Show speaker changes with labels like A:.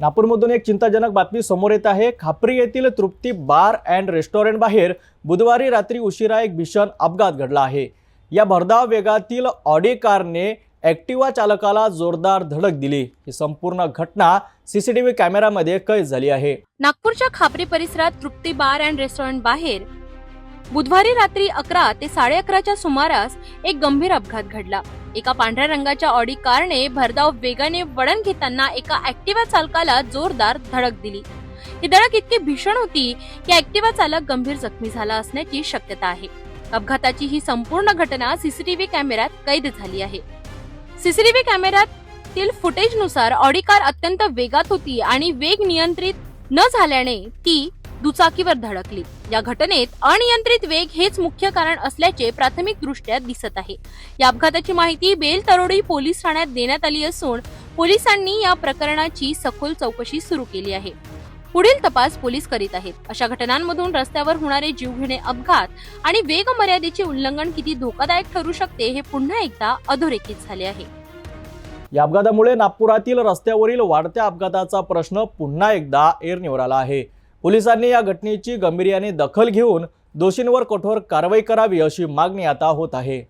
A: नागपूरमधून एक चिंताजनक बातमी समोर येत आहे. खापरी येथील तृप्ती बार अँड रेस्टॉरंट बाहेर बुधवारी रात्री उशिरा एक भीषण अपघात घडला आहे. या भरधाव वेगातील ऑडी कारने ॲक्टिवा चालकाला जोरदार धडक दिली. ही संपूर्ण घटना सीसीटीव्ही कॅमेऱ्यामध्ये कैद झाली आहे.
B: नागपूरच्या खापरी परिसरात तृप्ती बार अँड रेस्टॉरंट बाहेर बुधवारी रात्री अकरा ते साडे अकराच्या सुमारास एक गंभीर अपघात घडला. एका पांढऱ्या रंगाच्या ऑडी कारने भरधाव वेगाने वळण घेताना एका ऍक्टिव्हा चालकाला जोरदार धडक दिली. ही धडक इतकी भीषण होती की ऍक्टिव्हा चालक गंभीर जखमी झाला असण्याची शक्यता आहे. अपघाताची ही संपूर्ण घटना सीसीटीव्ही कॅमेऱ्यात कैद झाली आहे. सीसीटीव्ही कॅमेऱ्यातील फुटेजनुसार ऑडी कार अत्यंत वेगात होती आणि वेग नियंत्रित न झाल्याने ती दुचाकीवर धडकली. या घटनेत अनियंत्रित वेग हेच मुख्य कारण असल्याचे प्राथमिक दृष्ट्या दिसत आहे. या अपघाताची माहिती बेल तरोडी पोलीस ठाण्यात देण्यात आली असून पोलिसांनी या प्रकरणाची सखोल चौकशी सुरू केली आहे. पुढील तपास पोलीस करीत आहेत. अशा घटनांमधून रस्त्यावर होणारे जीवघेणे अपघात आणि वेग मर्यादेचे उल्लंघन किती धोकादायक ठरू शकते हे पुन्हा एकदा अधोरेखित झाले आहे.
A: या अपघातामुळे नागपुरातील रस्त्यावरील वाढत्या अपघाताचा प्रश्न पुन्हा एकदा एरनिवर आला आहे. पोलिसांनी या घटनेची गंभीर्याने दखल घेऊन दोषींवर कठोर कारवाई करावी अशी मागणी आता होत आहे.